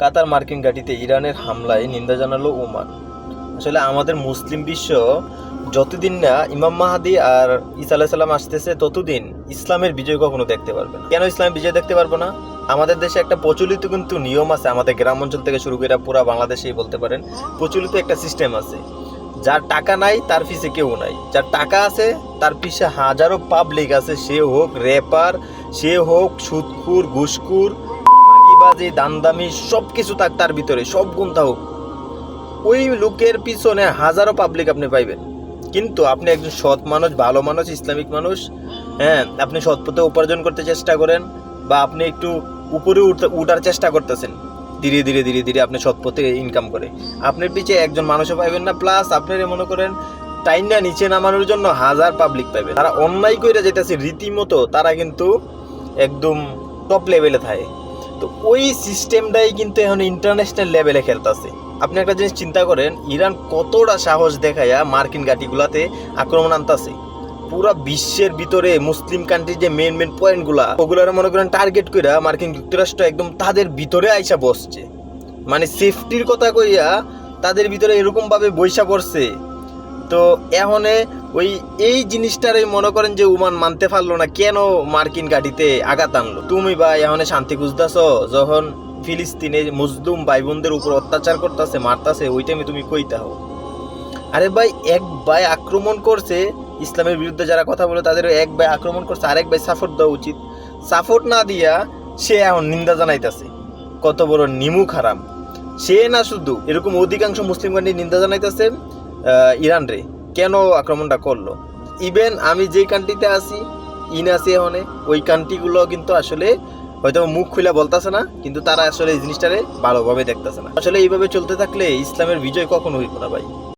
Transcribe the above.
কাতার মার্কিন ঘাঁটিতে ইরানের হামলায় নিন্দা জানালো ওমান। আসলে আমাদের মুসলিম বিশ্ব যতদিন না ইমাম মাহাদি আর ইসা আলাহ সাল্লাম আসতেছে, ততদিন ইসলামের বিজয় কখনো দেখতে পারবে কেন ইসলামের বিজয় দেখতে পারব না? আমাদের দেশে একটা প্রচলিত কিন্তু নিয়ম আছে, আমাদের গ্রাম অঞ্চল থেকে শুরু করে পুরো বাংলাদেশেই বলতে পারেন, প্রচলিত একটা সিস্টেম আছে। যার টাকা নাই, তার পিছে কেউ নাই। যার টাকা আছে, তার পিছে হাজারো পাবলিক আছে, সে হোক রেপার সে হোক সুদকুর ঘুষকুর বাজি, দামদামি সব কিছু থাক তার ভিতরে, সব গুণ থাকুক ওই লোকের পিছনে হাজারো পাবলিক আপনি পাইবেন। কিন্তু আপনি একজন সৎ মানুষ, ভালো মানুষ, ইসলামিক মানুষ হ্যাঁ আপনি সৎ পথে উপার্জন করতে চেষ্টা করেন বা আপনি একটু উপরে উঠতে উঠার চেষ্টা করতেছেন। ধীরে ধীরে ধীরে ধীরে আপনি সৎ পথে ইনকাম করে। আপনার পিছে একজন মানুষও পাইবেন না প্লাস আপনার মনে করেন টাইনটা নিচে নামানোর জন্য হাজার পাবলিক পাইবে তারা অন্যায় করে যেতেছে, রীতিমতো তারা কিন্তু একদম টপ লেভেলে থাকে। তো ওই সিস্টেমটাই কিন্তু এখন ইন্টারন্যাশনাল লেভেলে খেলতেছে। আপনি একটা জিনিস চিন্তা করেন, ইরান কতটা সাহস দেখায়া মার্কিন ঘাটিগুলাতে আক্রমণ আনতাছে। পুরো বিশ্বের ভিতরে মুসলিম কান্ট্রির যে মেন মেন পয়েন্টগুলা ওগুলার মনে করেন টার্গেট কইরা মার্কিন যুক্তরাষ্ট্র একদম তাদের ভিতরে আইসা বসছে। মানে সেফটির কথা কইয়া তাদের ভিতরে এরকমভাবে বৈশা পড়ছে। তো এহনে ওই এই জিনিসটারই মনে করেন যে উমান মানতে পারল না, কেন মার্কিন গাড়িতে আঘাত আনলো? তুমি বা এহনে শান্তি খুঁজতেছ? যখন ফিলিস্তিনে মুসলিম ভাই বোনদের উপর অত্যাচার করতেছে, মারতাছে ওই টাইমে তুমি কইতে হও আরে ভাই, এক ভাই আক্রমণ করছে, ইসলামের বিরুদ্ধে যারা কথা বলে তাদের এক ভাই আক্রমণ করছে, আরেক ভাই সাপোর্ট দেওয়া উচিত। সাপোর্ট না দিয়া সে এখন নিন্দা জানাইতেছে। কত বড় নিমু খারাপ সে না শুধু, এরকম অধিকাংশ মুসলিম নিন্দা জানাইতেছে ইরান রে, কেন আক্রমণটা করল? ইভেন আমি যেই কান্ট্রিতে আসি ইন আছি এখানে, ওই কান্ট্রিগুলো কিন্তু আসলে হয়তো মুখ খুলে বলতেছে না, কিন্তু তারা আসলে এই জিনিসটারে ভালোভাবে দেখতেছে না। আসলে এইভাবে চলতে থাকলে ইসলামের বিজয় কখনো হইব না ভাই?